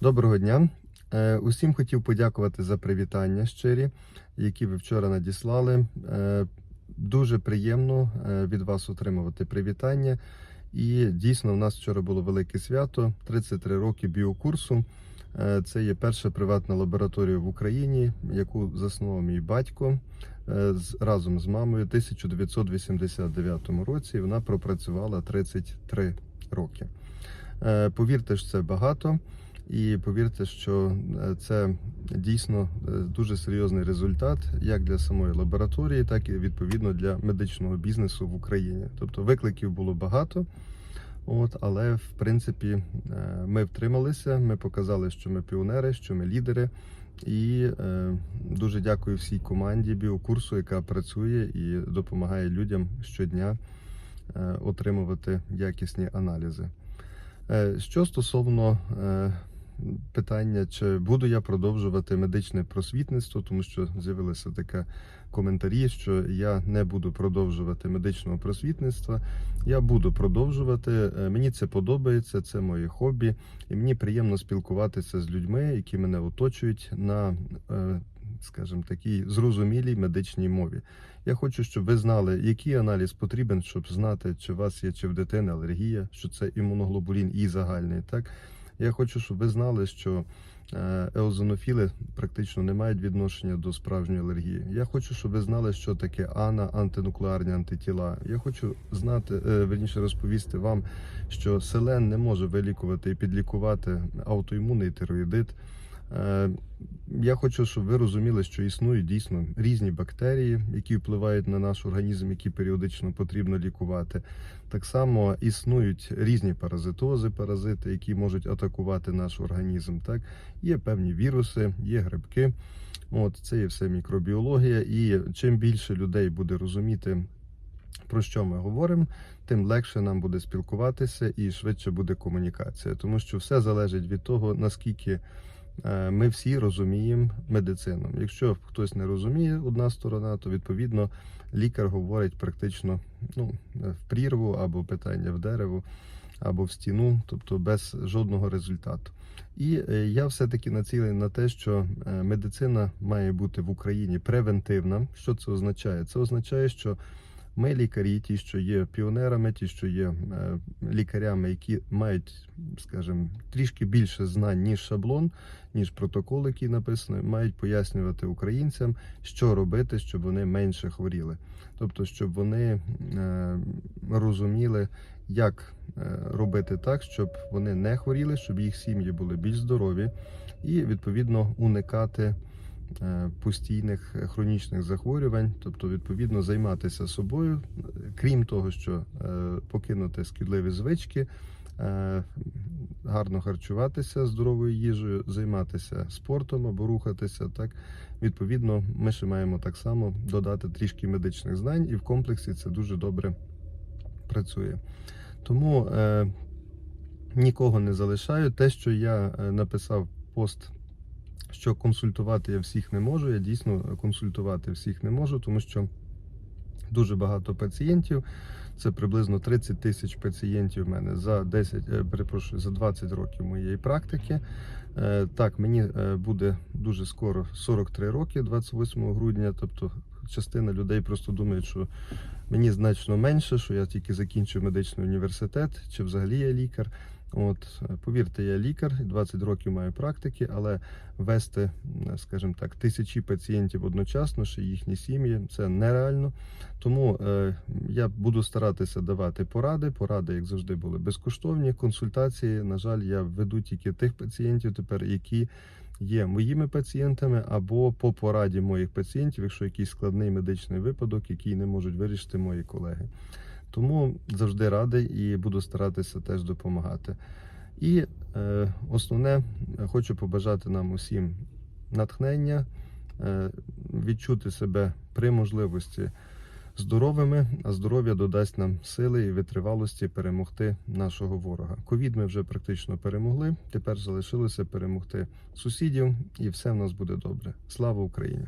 Доброго дня. Е, Усім хотів подякувати за привітання щирі, які ви вчора надіслали. Е, Дуже приємно е, від вас отримувати привітання. І дійсно, в нас вчора було велике свято 33 роки біокурсу. Це є перша приватна лабораторія в Україні, яку заснував мій батько разом з мамою в 1989 році. Вона пропрацювала 33 роки. Повірте, що це багато. І повірте, що е, це дійсно е, дуже серйозний результат як для самої лабораторії, так і відповідно для медичного бізнесу в Україні. Тобто викликів було багато, от, але в принципі е, ми втрималися. Ми показали, що ми піонери, що ми лідери. І е, дуже дякую всій команді біокурсу, яка працює і допомагає людям щодня е, отримувати якісні аналізи. Е, Що стосовно е, питання, чи буду я продовжувати медичне просвітництво, тому що з'явилися таке коментарі, що я не буду продовжувати медичного просвітництва. Я буду продовжувати. Е, Мені це подобається, це моє хобі, і мені приємно спілкуватися з людьми, які мене оточують на, е, скажімо, такій зрозумілій медичній мові. Я хочу, щоб ви знали, який аналіз потрібен, щоб знати, чи у вас є чи в дитини алергія, що це імуноглобулін і загальний. Так я хочу, щоб ви знали, що е, еозонофіли практично не мають відношення до справжньої алергії. Я хочу, щоб ви знали, що таке АНА, антинуклеарні антитіла. Я хочу знати, е, верніше розповісти вам, що селен не може вилікувати і підлікувати аутоімунний тироїдит. Е, Я хочу, щоб ви розуміли, що існують дійсно різні бактерії, які впливають на наш організм, які періодично потрібно лікувати. Так само існують різні паразитози, паразити, які можуть атакувати наш організм. Так є певні віруси, є грибки. От це є все мікробіологія. І чим більше людей буде розуміти. Про що ми говоримо, тим легше нам буде спілкуватися і швидше буде комунікація, тому що все залежить від того, наскільки ми всі розуміємо медицину. Якщо хтось не розуміє одна сторона, то відповідно лікар говорить практично ну, в прірву або питання в дерево, або в стіну, тобто без жодного результату. І е, я все-таки націлений на те, що е, медицина має бути в Україні превентивна. Що це означає? Це означає, що ми лікарі, ті, що є піонерами, ті, що є е, лікарями, які мають, скажімо, трішки більше знань, ніж шаблон, ніж протокол, який написаний, мають пояснювати українцям, що робити, щоб вони менше хворіли. Тобто, щоб вони е, розуміли, як е, робити так, щоб вони не хворіли, щоб їх сім'ї були більш здорові, і відповідно уникати постійних е, хронічних захворювань, тобто відповідно займатися собою, е, крім того, що е, покинути шкідливі звички, е, гарно харчуватися здоровою їжею, займатися спортом або рухатися. Так відповідно, ми ще маємо так само додати трішки медичних знань, і в комплексі це дуже добре працює. Тому е, нікого не залишаю. Те, що я е, написав пост що консультувати я всіх не можу. Я дійсно консультувати всіх не можу, тому що дуже багато пацієнтів. Це приблизно 30 тисяч пацієнтів в мене за 10, е, перепрошую, за 20 років моєї практики. Е, Так, мені е, буде дуже скоро 43 роки, 28 грудня. Тобто частина людей просто думають, що мені значно менше, що я тільки закінчив медичний університет, чи взагалі я лікар. От, повірте, я лікар, 20 років маю практики, але вести, скажімо так, тисячі пацієнтів одночасно, ще їхні сім'ї, це нереально. Тому е, я буду старатися давати поради. Поради, як завжди, були безкоштовні. Консультації, на жаль, я веду тільки тих пацієнтів тепер, які є моїми пацієнтами, або по пораді моїх пацієнтів, якщо якийсь складний медичний випадок, який не можуть вирішити мої колеги. Тому завжди радий і буду старатися теж допомагати. І е, основне, хочу побажати нам усім натхнення, е, відчути себе при можливості здоровими, а здоров'я додасть нам сили і витривалості перемогти нашого ворога. Ковід ми вже практично перемогли. Тепер залишилося перемогти сусідів, і все в нас буде добре. Слава Україні!